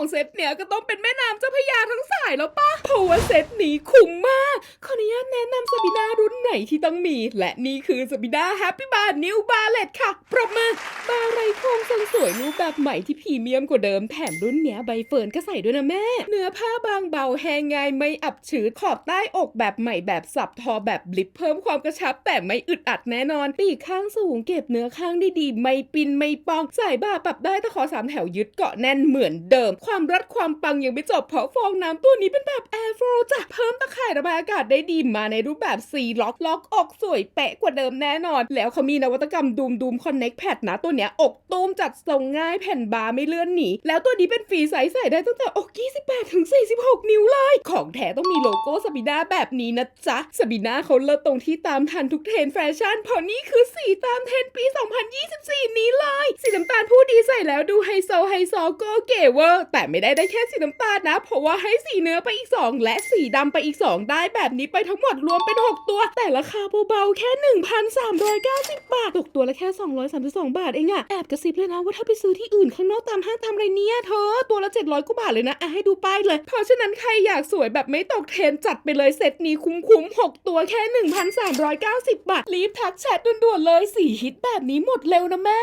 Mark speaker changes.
Speaker 1: ของเซตเนี่ยก็ต้องเป็นแม่น้ำเจ้าพระยาทั้งสายแล้วปะเพราะว่าเซตนี้คุ้มมาก ขออนุญาตแนะนำสบินารุ่นไหนที่ต้องมี และนี่คือสบิน่าแฮปปี้บาร์นิวบาเลตค่ะปรบมือบาร์ไรโครงทรงสวยรูปแบบใหม่ที่พรีเมียมกว่าเดิม แถมรุ่นเนี้ยใบเฟิร์นก็ใส่ด้วยนะแม่ เนื้อผ้าบางเบาแห้งง่ายไม่อับชื้นขอบใต้อกแบบใหม่แบบสับทอแบบบลิปเพิ่มความกระชับแต่ไม่อึดอัดแน่นอน ปีกข้างสูงเก็บเนื้อข้างได้ดี ไม่ปินไม่ปองใสายบ่าปรับได้ตะขอสามแถวยึดเกาะแน่นเหมือนเดิม ความรัดความปังยังไม่จบเพราะฟองน้ำตัวนี้เป็นแบบแอร์โฟจ้ะเพิ่มตะข่ายระบายอากาศได้ดีมาในรูปแบบซีล็อกล็อกอกสวยเป๊ะกว่าเดิมแน่นอน แล้วเขามีนวัตกรรมดูมดูมคอนเน็กแพดนะตัวเนี้ยอกตูมจัดทรงง่ายแผ่นบาร์ไม่เลื่อนหนี แล้วตัวนี้เป็นฟรีไซส์ใส่ได้ตั้งแต่อก28ถึง46 นิ้วเลย ของแท้ต้องมีโลโก้สบินาแบบนี้นะจ๊ะสบินาเขาเลิศตรงที่ตามทันทุกเทรนแฟชั่นเพราะนี่คือสีตามเทรนปี 2024 นี้เลย สีน้ำตาลผู้ดีใส่แล้วดูไฮโซไฮโซก็เก๋เวอร์แต่ไม่ได้ได้แค่สีน้ำตาลนะ เพราะว่าให้สีเนื้อไปอีก 2 และสีดำไปอีก 2 ได้แบบนี้ไปทั้งหมดรวมเป็น 6 ตัว แต่ราคาเบาๆแค่ 1,390 บาท ตกตัวละแค่ 232 บาทเองอะแอบกระซิบเลยนะว่าถ้าไปซื้อที่อื่นข้างนอกตามห้างตามอะไรเนี่ยเธอตัวละ 700 กว่าบาทเลยนะอะให้ดูป้ายเลย เพราะฉะนั้นใครอยากสวยแบบไม่ตกเทรนจัดไปเลยเซตนี้คุ้มๆ6ตัวแค่ 1,390 บาทรีบทักแชทด่วนๆเลยสีฮิตแบบนี้หมดเร็วนะแม่